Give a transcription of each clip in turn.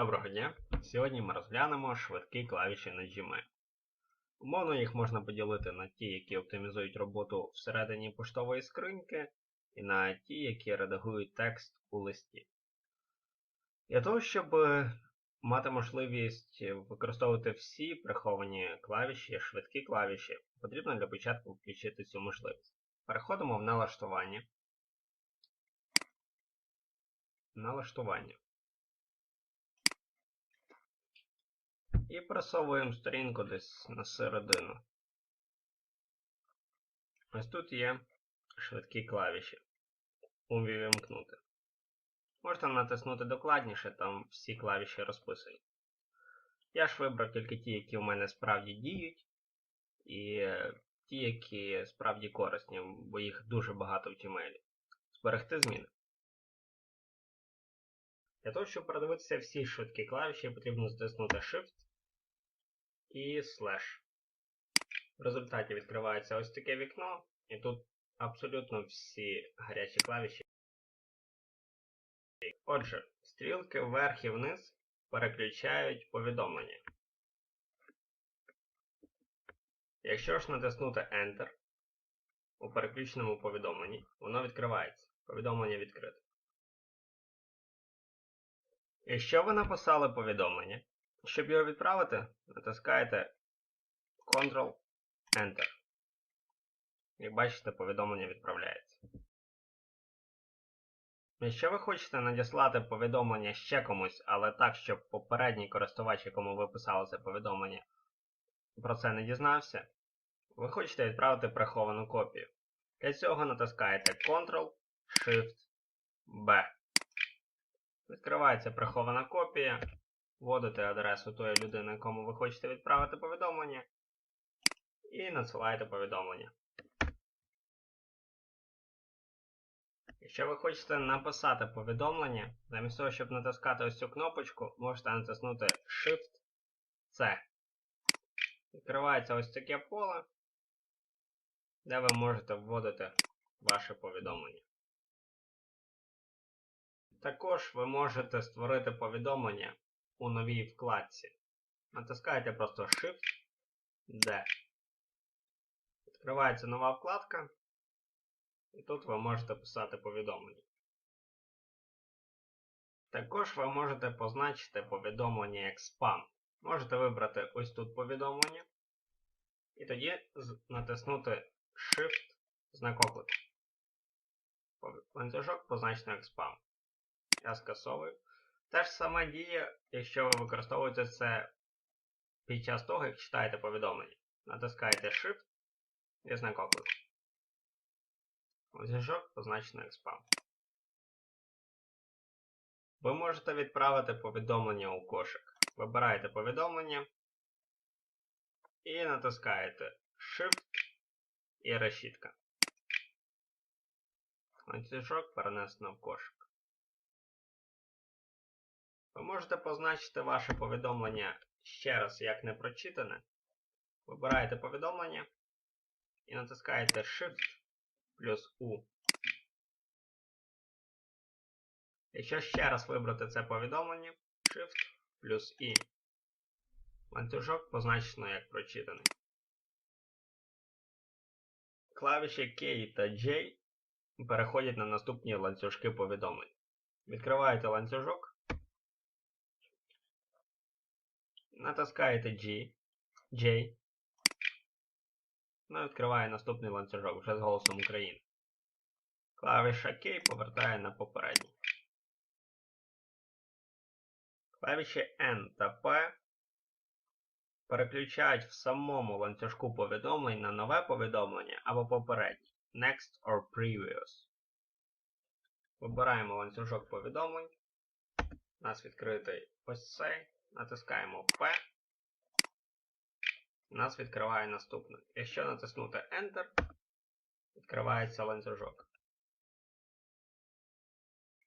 Доброго дня! Сьогодні ми розглянемо швидкі клавіші на Gmail. Умовно їх можна поділити на ті, які оптимізують роботу всередині поштової скриньки, і на ті, які редагують текст у листі. Для того, щоб мати можливість використовувати всі приховані клавіші, швидкі клавіші, потрібно для початку включити цю можливість. Переходимо в налаштування. Налаштування. І просовуємо сторінку десь на середину. Ось тут є швидкі клавіші. Увімкнути. Можете натиснути докладніше, там всі клавіші розписані. Я ж вибрав тільки ті, які у мене справді діють, і ті, які справді корисні, бо їх дуже багато в Gmail. Зберегти зміни. Для того, щоб продивитися всі швидкі клавіші, потрібно стиснути Shift і слеш. В результаті відкривається ось таке вікно, і тут абсолютно всі гарячі клавіші. Отже, стрілки вверх і вниз переключають повідомлення. Якщо ж натиснути Enter у переключеному повідомленні, воно відкривається. Повідомлення відкрите. Якщо ви написали повідомлення, щоб його відправити, натискаєте Ctrl-Enter. Як бачите, повідомлення відправляється. Якщо ви хочете надіслати повідомлення ще комусь, але так, щоб попередній користувач, якому ви писали це повідомлення, про це не дізнався, ви хочете відправити приховану копію. Для цього натискаєте Ctrl-Shift-B. Відкривається прихована копія. Вводите адресу тої людини, кому ви хочете відправити повідомлення. І надсилаєте повідомлення. Якщо ви хочете написати повідомлення, замість того, щоб натискати ось цю кнопочку, можете натиснути Shift-C. Відкривається ось таке поле, де ви можете вводити ваше повідомлення. Також ви можете створити повідомлення у новій вкладці. Натискаєте просто Shift-D. Відкривається нова вкладка. І тут ви можете писати повідомлення. Також ви можете позначити повідомлення як спам. Можете вибрати ось тут повідомлення. І тоді натиснути Shift знак оклику. Ланцюжок позначено як спам. Я скасовую. Те ж саме діє, якщо ви використовуєте це під час того, як читаєте повідомлення. Натискаєте Shift і знак. Зв'язок позначено як спам. Ви можете відправити повідомлення у кошик. Вибираєте повідомлення і натискаєте Shift і решітка. Ланцюжок перенесено в кошик. Ви можете позначити ваше повідомлення ще раз як непрочитане. Вибираєте повідомлення і натискаєте Shift плюс U. Якщо ще раз вибрати це повідомлення, Shift плюс I. Ланцюжок позначено як прочитаний. Клавіші K та J переходять на наступні ланцюжки повідомлень. Відкриваєте ланцюжок. Натискаєте G, J. Ну, і відкриває наступний ланцюжок вже з голосом України. Клавіша K повертає на попередній. Клавіші N та P переключають в самому ланцюжку повідомлень на нове повідомлення або попереднє. Next or Previous. Вибираємо ланцюжок повідомлень. У нас відкритий ось цей. Натискаємо P. Нас відкриває наступне. Якщо натиснути Enter, відкривається ланцюжок.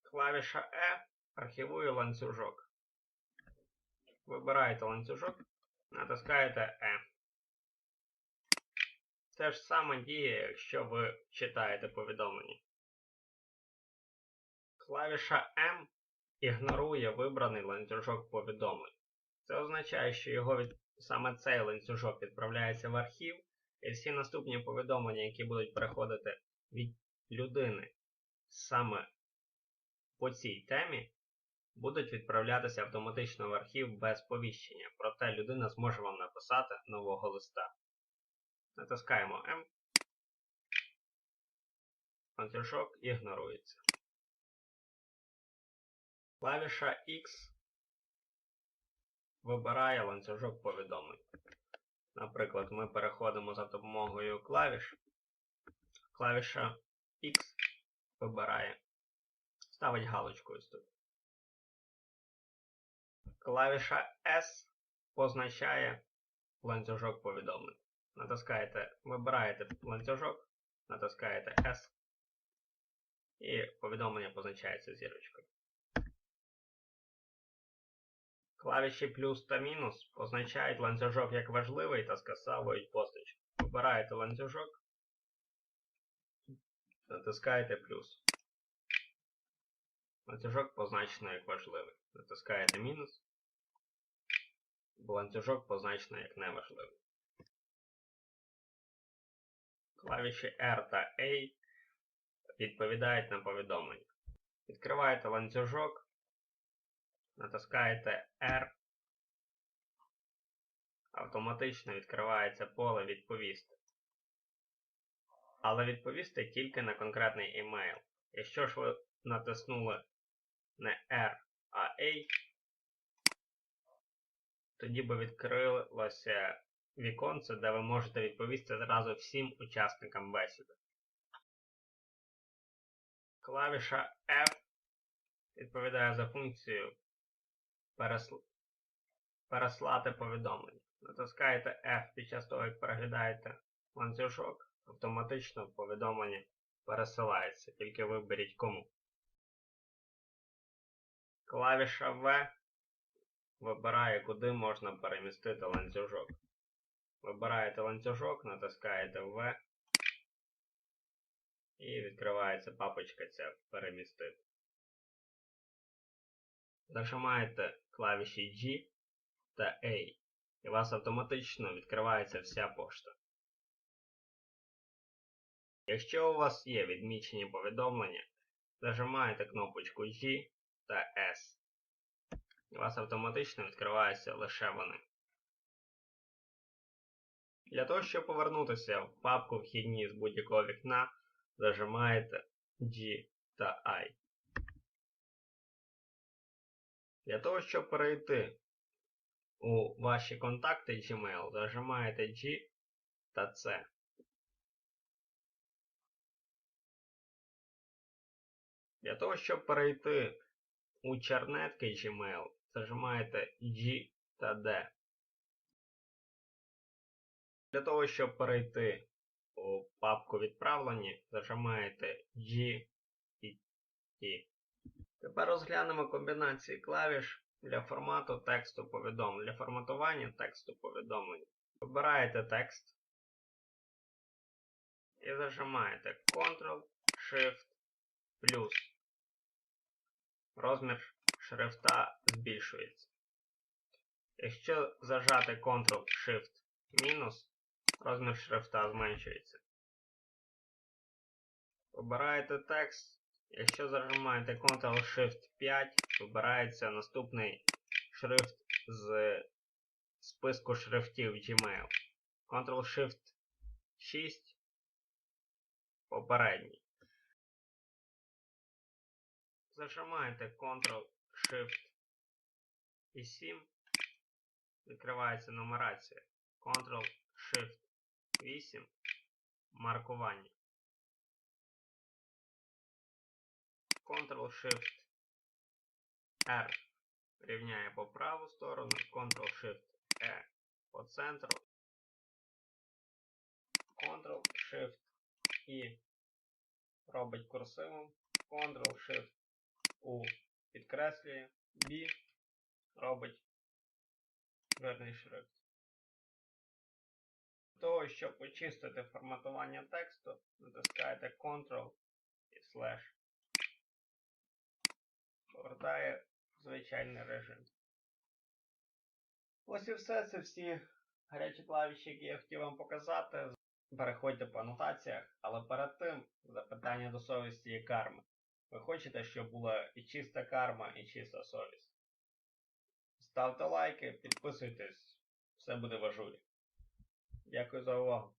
Клавіша E архівує ланцюжок. Вибираєте ланцюжок, натискаєте E. Те ж саме діє, якщо ви читаєте повідомлення. Клавіша M ігнорує вибраний ланцюжок повідомлень. Це означає, що його від... саме цей ланцюжок відправляється в архів, і всі наступні повідомлення, які будуть переходити від людини саме по цій темі, будуть відправлятися автоматично в архів без повіщення, проте людина зможе вам написати нового листа. Натискаємо М. Ланцюжок ігнорується. Клавіша X вибирає ланцюжок повідомлень. Наприклад, ми переходимо за допомогою клавіш. Клавіша X вибирає, ставить галочку ось тут. Клавіша S позначає ланцюжок повідомлень. Натискаєте, вибираєте ланцюжок, натискаєте S і повідомлення позначається зірочкою. Клавіші плюс та мінус позначають ланцюжок як важливий та скасовують позначку. Вибираєте ланцюжок, натискаєте плюс. Ланцюжок позначено як важливий. Натискаєте мінус, бо ланцюжок позначено як неважливий. Клавіші R та A відповідають на повідомлення. Відкриваєте ланцюжок, натискаєте R, автоматично відкривається поле відповісти. Але відповісти тільки на конкретний емейл. Якщо ж ви натиснули не R, а A, тоді би відкрилося віконце, де ви можете відповісти зразу всім учасникам бесіди. Клавіша F відповідає за функцію пересл... переслати повідомлення. Натискаєте F під час того, як переглядаєте ланцюжок, автоматично повідомлення пересилається, тільки виберіть кому. Клавіша V вибирає, куди можна перемістити ланцюжок. Вибираєте ланцюжок, натискаєте V і відкривається папочка ця перемістити. Зажимаєте клавіші G та A, і у вас автоматично відкривається вся пошта. Якщо у вас є відмічені повідомлення, зажимаєте кнопочку G та S. У вас автоматично відкриваються лише вони. Для того, щоб повернутися в папку вхідні з будь-якого вікна, зажимаєте G та I. Для того, щоб перейти у ваші контакти Gmail, зажимаєте G та C. Для того, щоб перейти у чернетки Gmail, зажимаєте G та D. Для того, щоб перейти у папку відправлені, зажимаєте G і T. Тепер розглянемо комбінації клавіш для формату тексту повідомлень. Для форматування тексту повідомлень. Вибираєте текст і зажимаєте Ctrl-Shift плюс. Розмір шрифта збільшується. Якщо зажати Ctrl-Shift мінус, розмір шрифта зменшується. Вибираєте текст. Якщо зажимаєте Ctrl-Shift 5, вибирається наступний шрифт з списку шрифтів Gmail. Ctrl-Shift 6 попередній. Зажимаєте Ctrl-Shift і 7. Відкривається нумерація. Ctrl-Shift 8. Маркування. Ctrl-Shift R. Рівняє по праву сторону, Ctrl-Shift E по центру, Ctrl-Shift І. Робить курсивом, Ctrl-Shift U підкреслює, B. Робить жирний шрифт. Для того, щоб очистити форматування тексту, натискаєте Ctrl і слеш. Повертає в звичайний режим. Ось і все. Це всі гарячі клавіші, які я хотів вам показати. Переходьте по анотаціях, але перед тим запитання до совісті і карми. Ви хочете, щоб була і чиста карма, і чиста совість. Ставте лайки, підписуйтесь, все буде в. Дякую за увагу.